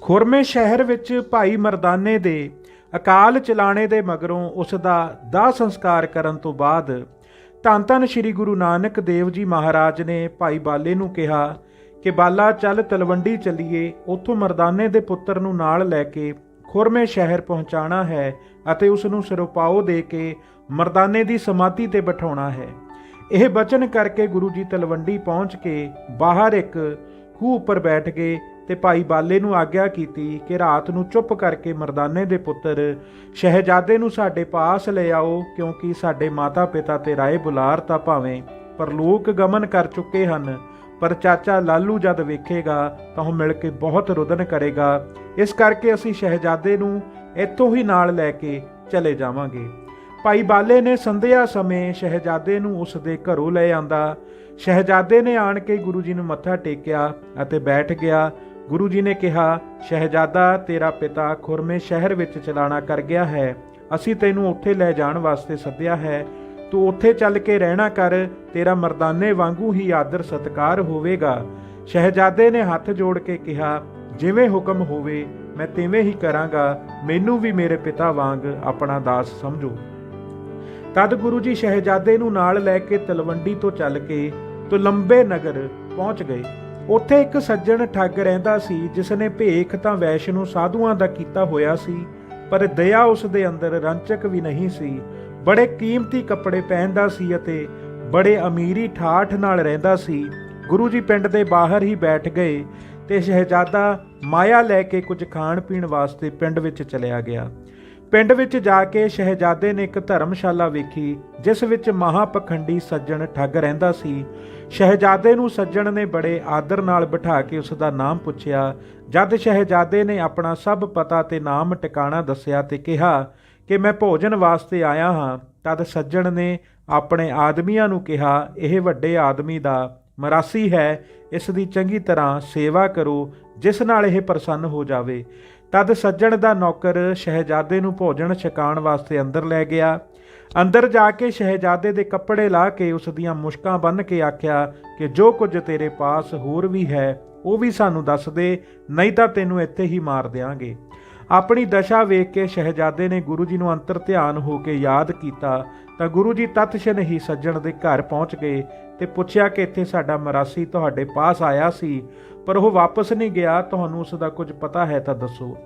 ਖੁਰਮੇ ਸ਼ਹਿਰ ਵਿੱਚ ਭਾਈ ਮਰਦਾਨੇ ਦੇ ਅਕਾਲ ਚਲਾਣੇ ਦੇ ਮਗਰੋਂ ਉਸ ਦਾ ਦਾਹ ਸੰਸਕਾਰ ਕਰਨ ਤੋਂ ਬਾਅਦ ਧੰਨ ਧੰਨ ਸ੍ਰੀ ਗੁਰੂ ਨਾਨਕ ਦੇਵ ਜੀ ਮਹਾਰਾਜ ਨੇ ਭਾਈ ਬਾਲੇ ਨੂੰ ਕਿਹਾ ਕਿ ਬਾਲਾ ਚੱਲ ਤਲਵੰਡੀ ਚੱਲੀਏ, ਉੱਥੋਂ ਮਰਦਾਨੇ ਦੇ ਪੁੱਤਰ ਨੂੰ ਨਾਲ ਲੈ ਕੇ ਖੁਰਮੇ ਸ਼ਹਿਰ ਪਹੁੰਚਾਣਾ ਹੈ ਅਤੇ ਉਸ ਨੂੰ ਸਿਰੋਪਾਓ ਦੇ ਕੇ ਮਰਦਾਨੇ ਦੀ ਸਮਾਧੀ ਤੇ ਬਿਠਾਉਣਾ ਹੈ। ਇਹ ਬਚਨ ਕਰਕੇ ਗੁਰੂ ਜੀ ਤਲਵੰਡੀ ਪਹੁੰਚ ਕੇ ਬਾਹਰ ਇੱਕ ਖੂਹ ਉੱਪਰ ਬੈਠ ਕੇ ਤੇ ਭਾਈ ਬਾਲੇ ਨੂੰ ਆਗਿਆ ਕੀਤੀ ਕਿ ਰਾਤ ਨੂੰ ਚੁੱਪ ਕਰਕੇ ਮਰਦਾਨੇ ਦੇ ਪੁੱਤਰ ਸ਼ਹਿਜ਼ਾਦੇ ਨੂੰ ਸਾਡੇ ਪਾਸ ਲੈ ਆਓ, ਕਿਉਂਕਿ ਸਾਡੇ ਮਾਤਾ-ਪਿਤਾ ਤੇ ਰਾਏ ਬੁਲਾਰ ਤਾਂ ਭਾਵੇਂ ਪਰਲੋਕ ਗਮਨ ਕਰ ਚੁੱਕੇ ਹਨ, ਪਰ ਚਾਚਾ ਲਾਲੂ ਜਦ ਵੇਖੇਗਾ ਤਾਂ ਉਹ ਮਿਲ ਕੇ ਬਹੁਤ ਰੁਦਨ ਕਰੇਗਾ। ਇਸ ਕਰਕੇ ਅਸੀਂ ਸ਼ਹਿਜ਼ਾਦੇ ਨੂੰ ਇੱਥੋਂ ਹੀ ਨਾਲ ਲੈ ਕੇ ਚਲੇ ਜਾਵਾਂਗੇ। ਭਾਈ ਬਾਲੇ ਨੇ ਸੰਧਿਆ ਸਮੇਂ ਸ਼ਹਿਜ਼ਾਦੇ ਨੂੰ ਉਸ ਦੇ ਘਰੋਂ ਲੈ ਆਂਦਾ। ਸ਼ਹਿਜ਼ਾਦੇ ਨੇ ਆਣ ਕੇ ਗੁਰੂ ਜੀ ਨੂੰ ਮੱਥਾ ਟੇਕਿਆ ਅਤੇ ਬੈਠ ਗਿਆ। ਗੁਰੂ ਜੀ ਨੇ ਕਿਹਾ, ਸ਼ਹਿਜ਼ਾਦਾ, ਤੇਰਾ ਪਿਤਾ ਖੁਰਮੇ ਸ਼ਹਿਰ ਵਿੱਚ ਚਲਾਣਾ ਕਰ ਗਿਆ ਹੈ। ਅਸੀਂ ਤੈਨੂੰ ਉੱਥੇ ਲੈ ਜਾਣ ਵਾਸਤੇ ਸੱਦਿਆ ਹੈ। ਤੂੰ ਉੱਥੇ ਚੱਲ ਕੇ ਰਹਿਣਾ ਕਰ। ਤੇਰਾ ਮਰਦਾਨੇ ਵਾਂਗੂ ਹੀ ਆਦਰ ਸਤਕਾਰ ਹੋਵੇਗਾ। ਸ਼ਹਿਜ਼ਾਦੇ ਨੇ ਹੱਥ ਜੋੜ ਕੇ ਕਿਹਾ, ਜਿਵੇਂ ਹੁਕਮ ਹੋਵੇ, ਮੈਂ ਤਿਵੇਂ ਹੀ ਕਰਾਂਗਾ। ਮੈਨੂੰ ਵੀ ਮੇਰੇ ਪਿਤਾ ਵਾਂਗ ਆਪਣਾ ਦਾਸ ਸਮਝੋ। ਤਦ ਗੁਰੂ ਜੀ ਸ਼ਹਿਜ਼ਾਦੇ ਨੂੰ ਨਾਲ ਲੈ ਕੇ ਤਲਵੰਡੀ ਤੋਂ ਚੱਲ ਕੇ ਤੋਂ ਲੰਬੇ ਨਗਰ ਪਹੁੰਚ ਗਏ। ਉੱਥੇ ਇੱਕ ਸੱਜਣ ਠੱਗ ਰਹਿੰਦਾ ਸੀ ਜਿਸ ਨੇ ਭੇਖ ਤਾਂ ਵੈਸ਼ ਨੂੰ ਸਾਧੂਆਂ ਦਾ ਕੀਤਾ ਹੋਇਆ ਸੀ, ਪਰ ਦਇਆ ਉਸ ਦੇ ਅੰਦਰ ਰੰਚਕ ਵੀ ਨਹੀਂ ਸੀ। ਬੜੇ ਕੀਮਤੀ ਕੱਪੜੇ ਪਹਿਨਦਾ ਸੀ ਅਤੇ ਬੜੇ ਅਮੀਰੀ ਠਾਠ ਨਾਲ ਰਹਿੰਦਾ ਸੀ। ਗੁਰੂ ਜੀ ਪਿੰਡ ਦੇ ਬਾਹਰ ਹੀ ਬੈਠ ਗਏ ਤੇ ਸ਼ਹਿਜ਼ਾਦਾ ਮਾਇਆ ਲੈ ਕੇ ਕੁਝ ਖਾਣ ਪੀਣ ਵਾਸਤੇ ਪਿੰਡ ਵਿੱਚ ਚਲਿਆ ਗਿਆ। ਪਿੰਡ ਵਿੱਚ ਜਾ ਕੇ ਸ਼ਹਿਜ਼ਾਦੇ ਨੇ ਇੱਕ ਧਰਮਸ਼ਾਲਾ ਵੇਖੀ, ਜਿਸ ਵਿੱਚ ਮਹਾਪਖੰਡੀ ਸੱਜਣ ਠੱਗ ਰਹਿੰਦਾ ਸੀ। ਸ਼ਹਿਜ਼ਾਦੇ ਨੂੰ ਸੱਜਣ ਨੇ ਬੜੇ ਆਦਰ ਨਾਲ ਬਿਠਾ ਕੇ ਉਸ ਦਾ ਨਾਮ ਪੁੱਛਿਆ। ਜਦ ਸ਼ਹਿਜ਼ਾਦੇ ਨੇ ਆਪਣਾ ਸਭ ਪਤਾ ਤੇ ਨਾਮ ਟਿਕਾਣਾ ਦੱਸਿਆ ਤੇ ਕਿਹਾ ਕਿ ਮੈਂ ਭੋਜਨ ਵਾਸਤੇ ਆਇਆ ਹਾਂ, ਤਦ ਸੱਜਣ ਨੇ ਆਪਣੇ ਆਦਮੀਆਂ ਨੂੰ ਕਿਹਾ, ਇਹ ਵੱਡੇ ਆਦਮੀ ਦਾ ਮਰਾਸੀ ਹੈ, ਇਸ ਦੀ ਚੰਗੀ ਤਰ੍ਹਾਂ ਸੇਵਾ ਕਰੋ, ਜਿਸ ਨਾਲ ਇਹ ਪ੍ਰਸੰਨ ਹੋ ਜਾਵੇ। ਤਦ ਸੱਜਣ ਦਾ ਨੌਕਰ ਸ਼ਹਿਜ਼ਾਦੇ ਨੂੰ ਭੋਜਨ ਛਕਾਉਣ ਵਾਸਤੇ ਅੰਦਰ ਲੈ ਗਿਆ। ਅੰਦਰ ਜਾ ਕੇ ਸ਼ਹਿਜ਼ਾਦੇ ਦੇ ਕੱਪੜੇ ਲਾ ਕੇ ਉਸ ਦੀਆਂ ਮੁਸ਼ਕਾਂ ਬੰਨ ਕੇ ਆਖਿਆ ਕਿ ਜੋ ਕੁਝ ਤੇਰੇ ਪਾਸ ਹੋਰ ਵੀ ਹੈ, ਉਹ ਵੀ ਸਾਨੂੰ ਦੱਸ ਦੇ, ਨਹੀਂ ਤਾਂ ਤੈਨੂੰ ਇੱਥੇ ਹੀ ਮਾਰ ਦਿਆਂਗੇ। ਆਪਣੀ ਦਸ਼ਾ ਵੇਖ ਕੇ ਸ਼ਹਿਜ਼ਾਦੇ ਨੇ ਗੁਰੂ ਜੀ ਨੂੰ ਅੰਤਰ ਧਿਆਨ ਹੋ ਕੇ ਯਾਦ ਕੀਤਾ ਤਾਂ ਗੁਰੂ ਜੀ ਤਤਸ਼ਨ ਹੀ ਸੱਜਣ ਦੇ ਘਰ ਪਹੁੰਚ ਗਏ। ਤੇ ਪੁੱਛਿਆ ਕਿ ਇੱਥੇ ਸਾਡਾ ਮਰਾਸੀ ਤੁਹਾਡੇ ਪਾਸ ਆਇਆ ਸੀ, ਪਰ ਉਹ ਵਾਪਸ ਨਹੀਂ ਗਿਆ, ਤੁਹਾਨੂੰ ਉਸ ਦਾ ਕੁਝ ਪਤਾ ਹੈ ਤਾਂ ਦੱਸੋ।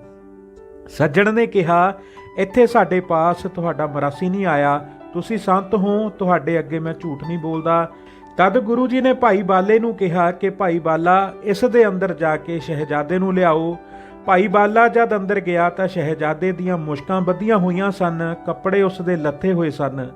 ਸੱਜਣ ਨੇ ਕਿਹਾ, ਇੱਥੇ ਸਾਡੇ ਪਾਸ ਤੁਹਾਡਾ ਮਰਾਸੀ ਨਹੀਂ ਆਇਆ, ਤੁਸੀਂ ਸੰਤ ਹੋ, ਤੁਹਾਡੇ ਅੱਗੇ ਮੈਂ ਝੂਠ ਨਹੀਂ ਬੋਲਦਾ। ਤਦ ਗੁਰੂ ਜੀ ਨੇ ਭਾਈ ਬਾਲੇ ਨੂੰ ਕਿਹਾ ਕਿ ਭਾਈ ਬਾਲਾ, ਇਸ ਦੇ ਅੰਦਰ ਜਾ ਕੇ ਸ਼ਹਿਜ਼ਾਦੇ ਨੂੰ ਲਿਆਓ। ਭਾਈ ਬਾਲਾ ਜਦ ਅੰਦਰ ਗਿਆ ਤਾਂ ਸ਼ਹਿਜ਼ਾਦੇ ਦੀਆਂ ਮੁਸ਼ਕਾਂ ਬੱਧੀਆਂ ਹੋਈਆਂ ਸਨ, ਕੱਪੜੇ ਉਸ ਦੇ ਲੱਥੇ ਹੋਏ ਸਨ।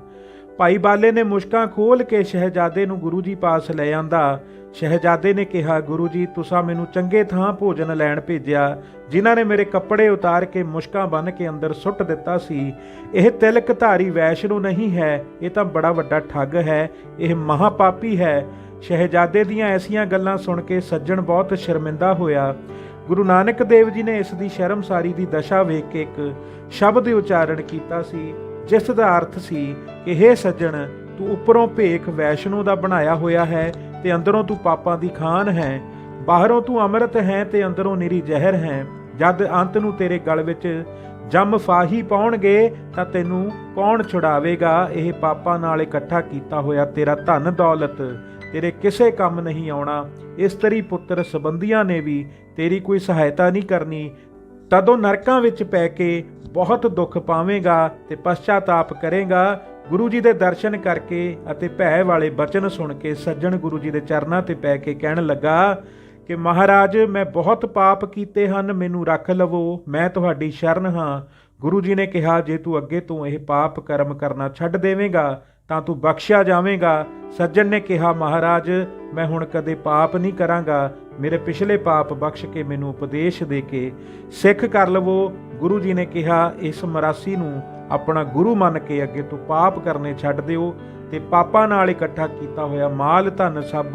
ਭਾਈ ਬਾਲੇ ਨੇ ਮੁਸ਼ਕਾਂ ਖੋਲ ਕੇ ਸ਼ਹਿਜ਼ਾਦੇ ਨੂੰ ਗੁਰੂ ਜੀ ਪਾਸ ਲੈ ਆਂਦਾ। ਸ਼ਹਿਜ਼ਾਦੇ ਨੇ ਕਿਹਾ, ਗੁਰੂ ਜੀ, ਤੁਸੀਂ ਮੈਨੂੰ ਚੰਗੇ ਥਾਂ ਭੋਜਨ ਲੈਣ ਭੇਜਿਆ, ਜਿਨ੍ਹਾਂ ਨੇ ਮੇਰੇ ਕੱਪੜੇ ਉਤਾਰ ਕੇ ਮੁਸ਼ਕਾਂ ਬੰਨ ਕੇ ਅੰਦਰ ਸੁੱਟ ਦਿੱਤਾ ਸੀ। ਇਹ ਤਿਲਕਧਾਰੀ ਵੈਸ਼ਨੂ ਨਹੀਂ ਹੈ, ਇਹ ਤਾਂ ਬੜਾ ਵੱਡਾ ਠੱਗ ਹੈ, ਇਹ ਮਹਾਪਾਪੀ ਹੈ। ਸ਼ਹਿਜ਼ਾਦੇ ਦੀਆਂ ਐਸੀਆਂ ਗੱਲਾਂ ਸੁਣ ਕੇ ਸੱਜਣ ਬਹੁਤ ਸ਼ਰਮਿੰਦਾ ਹੋਇਆ। ਗੁਰੂ ਨਾਨਕ ਦੇਵ ਜੀ ਨੇ ਇਸ ਦੀ ਸ਼ਰਮਸਾਰੀ ਦੀ ਦਸ਼ਾ ਵੇਖ ਕੇ ਇੱਕ ਸ਼ਬਦ ਉਚਾਰਨ ਕੀਤਾ ਸੀ, ਜਿਸ ਦਾ ਅਰਥ ਸੀ ਕਿ हे ਸੱਜਣ, ਤੂੰ ਉੱਪਰੋਂ ਭੇਖ ਵੈਸ਼ਨੂ ਦਾ ਬਣਾਇਆ ਹੋਇਆ ਹੈ ਤੇ ਅੰਦਰੋਂ ਤੂੰ ਪਾਪਾਂ ਦੀ ਖਾਨ ਹੈ, ਬਾਹਰੋਂ ਤੂੰ ਅੰਮ੍ਰਿਤ ਹੈ ਤੇ ਅੰਦਰੋਂ ਨਿਰੀ ਜ਼ਹਿਰ ਹੈ, ਜਦ ਅੰਤ ਨੂੰ ਤੇਰੇ ਗਲ ਵਿੱਚ ਜੰਮ ਫਾਹੀ ਪਾਉਣਗੇ, ਤਾਂ ਤੈਨੂੰ ਕੌਣ ਛੁਡਾਵੇਗਾ? ਇਹ ਪਾਪਾਂ ਨਾਲ ਇਕੱਠਾ ਕੀਤਾ ਹੋਇਆ ਤੇਰਾ ਧਨ ਦੌਲਤ। ਤੇਰੇ ਕਿਸੇ ਕੰਮ ਨਹੀਂ ਆਉਣਾ। ਇਸਤਰੀ ਪੁੱਤਰ ਸਬੰਧੀਆਂ ਨੇ ਵੀ ਤੇਰੀ ਕੋਈ ਸਹਾਇਤਾ ਨਹੀਂ ਕਰਨੀ। ਤਦੋਂ ਨਰਕਾਂ ਵਿੱਚ ਪੈ ਕੇ ਬਹੁਤ ਦੁੱਖ ਪਾਵੇਂਗਾ ਤੇ ਪਛਤਾਤਾਪ ਕਰੇਗਾ। ਗੁਰੂ ਜੀ ਦੇ ਦਰਸ਼ਨ ਕਰਕੇ ਅਤੇ ਭੈ ਵਾਲੇ ਬਚਨ ਸੁਣ ਕੇ ਸੱਜਣ ਗੁਰੂ ਜੀ ਦੇ ਚਰਨਾਂ ਤੇ ਪੈ ਕੇ ਕਹਿਣ ਲੱਗਾ, ਕਿ ਮਹਾਰਾਜ, ਮੈਂ ਬਹੁਤ ਪਾਪ ਕੀਤੇ ਹਨ, ਮੈਨੂੰ ਰੱਖ ਲਵੋ, ਮੈਂ ਤੁਹਾਡੀ ਸ਼ਰਨ ਹਾਂ। ਗੁਰੂ ਜੀ ਨੇ ਕਿਹਾ, ਜੇ ਤੂੰ ਅੱਗੇ ਤੋਂ ਇਹ ਪਾਪ ਕਰਮ ਕਰਨਾ ਛੱਡ ਦੇਵੇਂਗਾ ਤਾਂ ਤੂੰ ਬਖਸ਼ਿਆ ਜਾਵੇਂਗਾ। ਸੱਜਣ ਨੇ ਕਿਹਾ, ਮਹਾਰਾਜ, ਮੈਂ ਹੁਣ ਕਦੇ ਪਾਪ ਨਹੀਂ ਕਰਾਂਗਾ। ਮੇਰੇ ਪਿਛਲੇ ਪਾਪ ਬਖਸ਼ ਕੇ ਮੈਨੂੰ ਉਪਦੇਸ਼ ਦੇ ਕੇ ਸਿੱਖ ਕਰ ਲਵੋ। ਗੁਰੂ ਜੀ ਨੇ ਕਿਹਾ, ਇਸ ਮਰਾਸੀ ਨੂੰ ਆਪਣਾ ਗੁਰੂ ਮੰਨ ਕੇ ਅੱਗੇ ਤੋਂ ਪਾਪ ਕਰਨੇ ਛੱਡ ਦਿਓ ਤੇ ਪਾਪਾਂ ਨਾਲ ਇਕੱਠਾ ਕੀਤਾ ਹੋਇਆ ਮਾਲ ਧਨ ਸਭ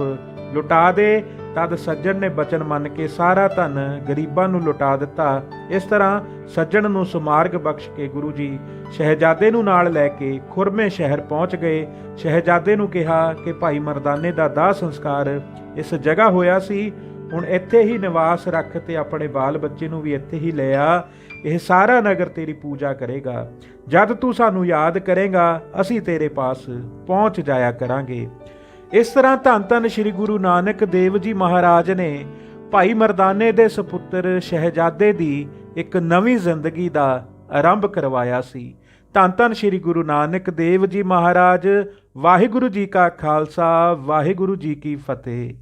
ਲੁਟਾ ਦੇ ਤਦ ਸੱਜਣ ਨੇ ਬਚਨ ਮੰਨ ਕੇ ਸਾਰਾ ਧਨ ਗਰੀਬਾਂ ਨੂੰ ਲੁਟਾ ਦਿੱਤਾ। ਇਸ ਤਰ੍ਹਾਂ ਸੱਜਣ ਨੂੰ ਸਮਾਰਗ ਬਖਸ਼ ਕੇ ਗੁਰੂ ਜੀ ਸ਼ਹਿਜ਼ਾਦੇ ਨੂੰ ਨਾਲ ਲੈ ਕੇ ਖੁਰਮੇ ਸ਼ਹਿਰ ਪਹੁੰਚ ਗਏ। ਸ਼ਹਿਜ਼ਾਦੇ ਨੂੰ ਕਿਹਾ ਕਿ ਭਾਈ ਮਰਦਾਨੇ ਦਾ ਦਾਹ ਸੰਸਕਾਰ ਇਸ ਜਗ੍ਹਾ ਹੋਇਆ ਸੀ। ਹੁਣ ਇੱਥੇ ਹੀ ਨਿਵਾਸ ਰੱਖ ਤੇ ਆਪਣੇ ਬਾਲ ਬੱਚੇ ਨੂੰ ਵੀ ਇੱਥੇ ਹੀ ਲੈ ਆ। ਇਹ ਸਾਰਾ ਨਗਰ ਤੇਰੀ ਪੂਜਾ ਕਰੇਗਾ। ਜਦ ਤੂੰ ਸਾਨੂੰ ਯਾਦ ਕਰੇਗਾ, ਅਸੀਂ ਤੇਰੇ ਪਾਸ ਪਹੁੰਚ ਜਾਇਆ ਕਰਾਂਗੇ। ਇਸ ਤਰ੍ਹਾਂ ਧੰਨ ਧੰਨ ਸ੍ਰੀ ਗੁਰੂ ਨਾਨਕ ਦੇਵ ਜੀ ਮਹਾਰਾਜ ਨੇ ਭਾਈ ਮਰਦਾਨੇ ਦੇ ਸੁਪੁੱਤਰ ਸ਼ਹਿਜ਼ਾਦੇ ਦੀ ਇੱਕ ਨਵੀਂ ਜ਼ਿੰਦਗੀ ਦਾ ਆਰੰਭ ਕਰਵਾਇਆ ਸੀ। ਧੰਨ ਧੰਨ ਸ੍ਰੀ ਗੁਰੂ ਨਾਨਕ ਦੇਵ ਜੀ ਮਹਾਰਾਜ, ਵਾਹਿਗੁਰੂ ਜੀ ਕਾ ਖਾਲਸਾ, ਵਾਹਿਗੁਰੂ ਜੀ ਕੀ ਫਤਿਹ।